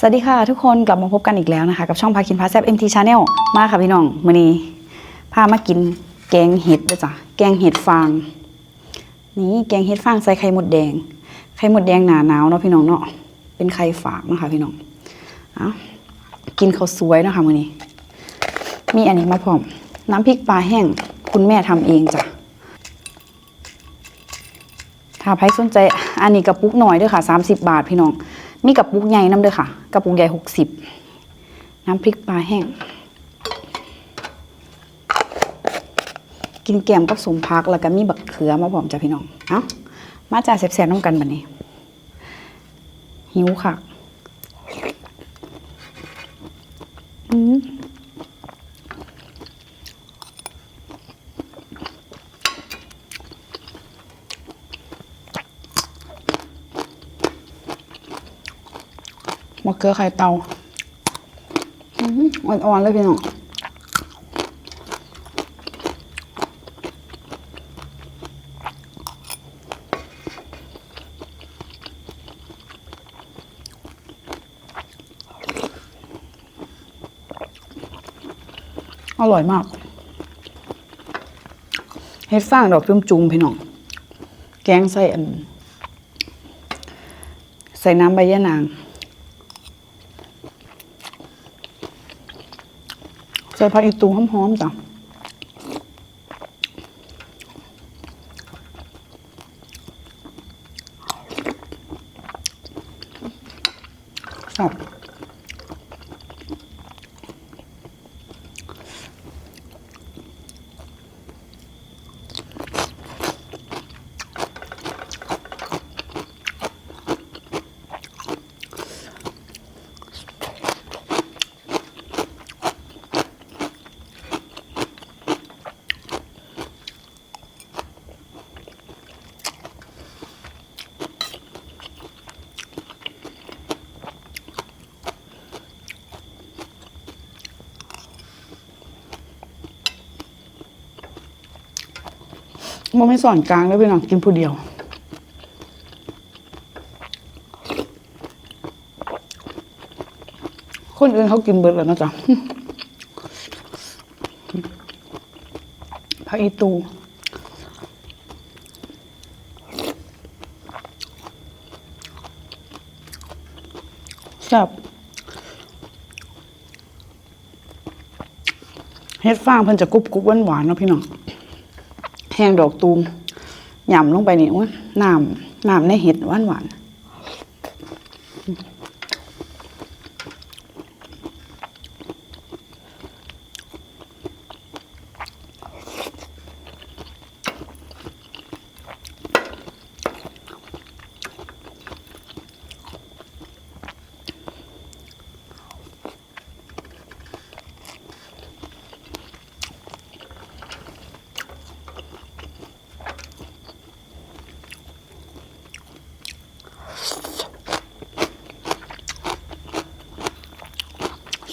สวัสดีค่ะทุกคนกลับมาพบกันอีกแล้วนะคะ กับช่องพาคินพาแซบ MT Channel มาค่ะพี่น้องมื้อนี้พามากินแกงเห็ดด้วยจ้ะแกงเห็ดฟาง นี่แกงเห็ดฟางใส่ไข่มดแดง ไข่มดแดงหนาหนาวเนาะพี่น้องเนาะเป็นไข่ฝากนะคะพี่น้องเอากินข้าวสวยนะคะมื้อนี้ มีอันนี้มาพร้อม น้ำพริกปลาแห้งคุณแม่ทำเองจ้ะถ้าใครสนใจอันนี้กระปุกหน่อยด้อค่ะ 30 บาทพี่น้อง มีกระปุกใหญ่น้ำเด้อค่ะกระปุกใหญ่หกสิบน้ำพริกปลาแห้ง กินแกมกับสมพักแล้วก็มีบักเขือมาพร้อมจ้ะพี่น้อง เอ้า มาจ่าแซ่บๆน้ำกันบัดนี้ หิวค่ะ อืม มะเขือไข่เตาอือ่อนๆเลยพี่น้องอร่อยมาก เฮ็ดฟางดอกจุ่มจุ่มพี่น้อง แกงใส่อัน ใส่น้ำใบยะนาง ใส่ผักอีตูหอมๆจ้ะชอบ มันไม่สอนกลางแล้วพี่น้องกินผู้เดียว คนอื่นเขากินเบิดแล้วนะจ๊ะผักอีตูแซบเฮ็ดฟางเพิ่นจะกรุบกรุบหวานหวานๆเนาะพี่น้อง แห้งดอกตูมหย่ำลงไปนี่อุ๊ยน้ำน้ำในเห็ดหวานหวาน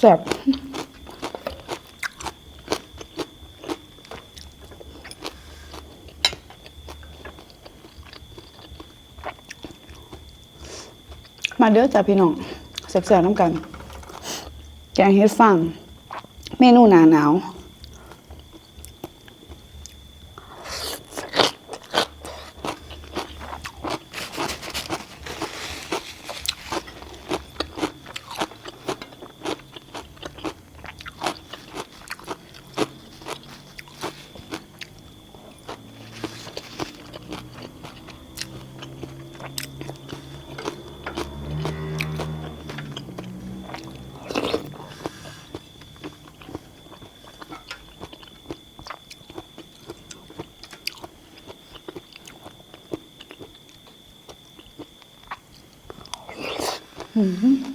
ซ่บมาเด้อจ้าพี่น้องแซ่บๆน้ำกัน แกงเฮ็ดฟัง เมนูหนาหนาว อ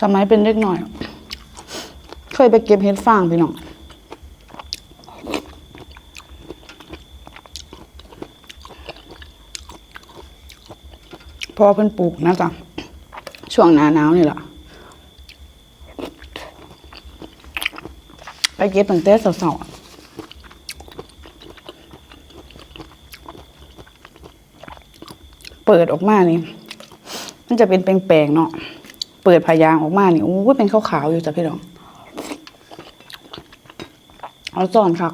สมัยเป็นเด็กหน่อย เคยไปเก็บเห็ดฟางพี่น้องพอเพิ่นปลูกนะจ๊ะช่วงหนาหนาวนี่แหละไปเก็บตั้งแต่สาวๆเปิดออกมานี่ มันจะเป็นแปลงๆเนาะ เปิดพายางออกมานี่โอ้เป็นขาวๆอยู่จ้ะพี่น้องเอาจอนชัก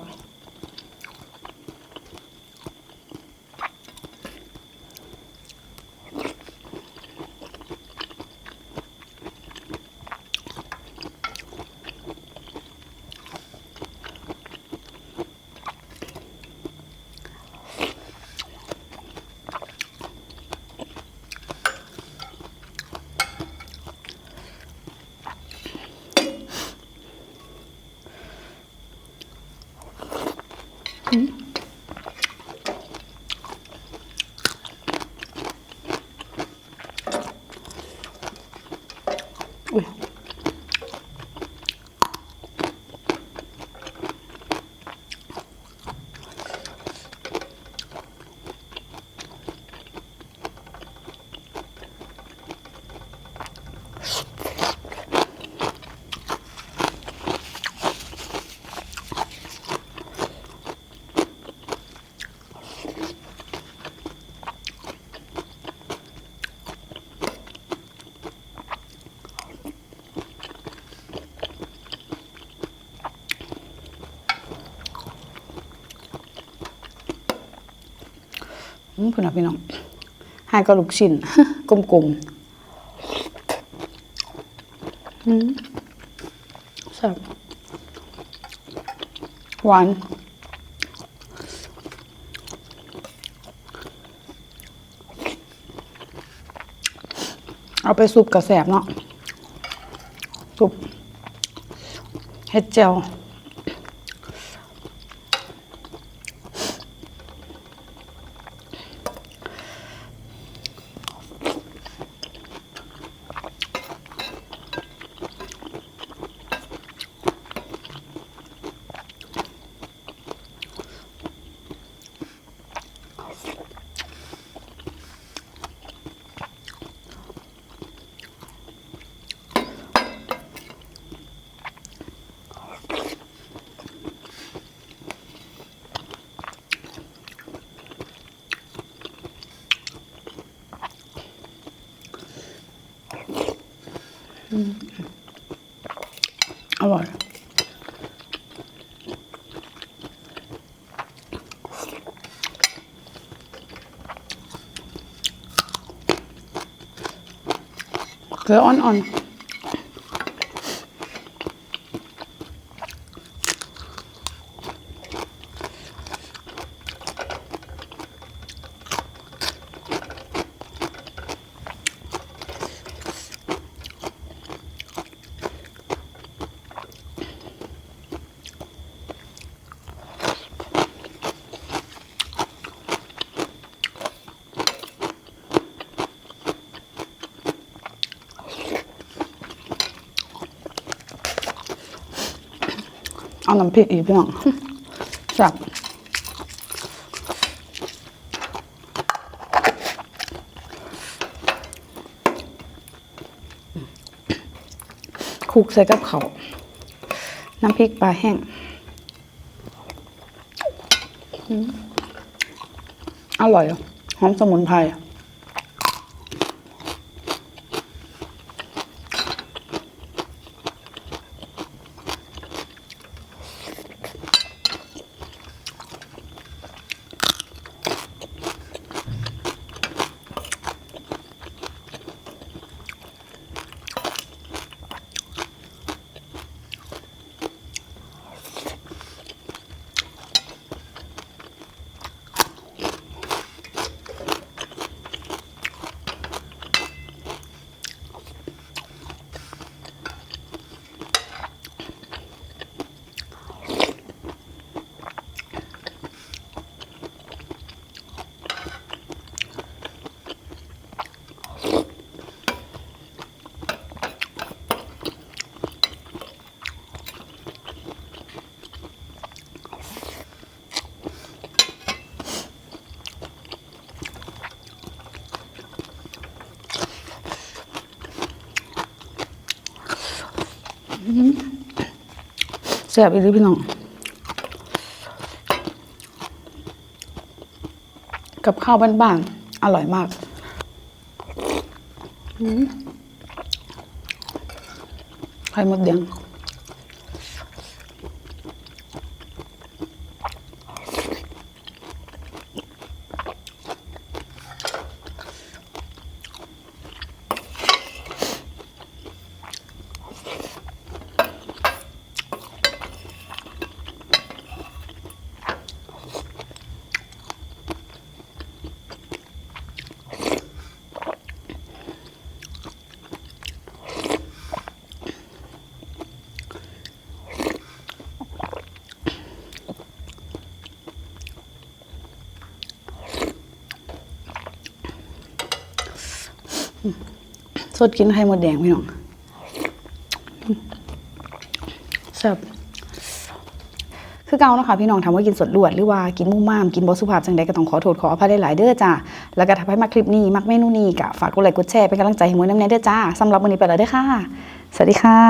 บ พุ่นนะพี่น้องหายก็ลูกชิ้นกลมๆอืมแซ่บหวานเอาไปซุปกระแสบเนาะซุปเฮ็ดเจล อร่อยเกลืออ่อนๆ เอาน้ำพริกอีกพี่น้องแซ่บคลุกใส่กับเขาน้ำพริกปลาแห้งอืมอร่อยอะหอมสมุนไพร แซ่บอีหลีพี่น้อง กับข้าวบ้านๆ อร่อยมากอืมไข่มดแดง สดกินไข่มดแดงพี่น้องแซ่บคือเก่านะคะพี่น้องถามว่ากินสดลวดหรือว่ากินมุ่ม่ามกินบอสุภาพจังใดก็ต้องขอโทษขออภัยได้หลายๆเด้อจ้าแล้วก็ถ้าใครมาคลิปนี้ มักเมนูนี้ก็ฝากกดไลค์กดแชร์เป็นกำลังใจให้มวยน้ำแน่เด้อจ้าสำหรับวันนี้ไปแล้วเด้อค่ะ สวัสดีค่ะ